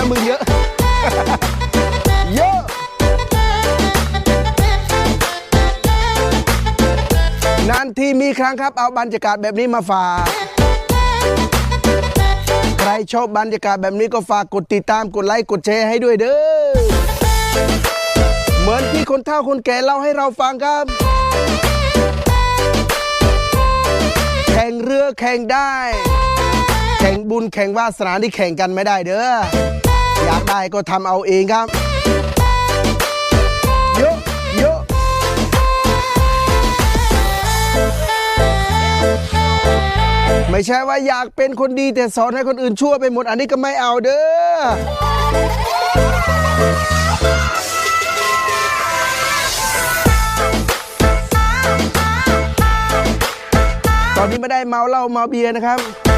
ล้มือเยอะ เยอะนานที่มีครั้งครับ เอาบรรยากาศแบบนี้มาฝาก ใครชอบบรรยากาศแบบนี้ก็ฝากกดติดตามกดไลค์กดแชร์ให้ด้วยเด้อ เหมือนที่คนเฒ่าคนแก่เล่าให้เราฟังครับ แข่งเรือแข่งได้ แข่งบุญแข่งวาสนาที่แข่งกันไม่ได้เด้อ ได้ก็ทำเอาเองครับโยะโยะไม่ใช่ว่าอยากเป็นคนดีแต่สอนให้คนอื่นชั่วไปหมดอันนี้ก็ไม่เอาเด้อตอนนี้ไม่ได้เมาเหล้าเมาเบียร์นะครับ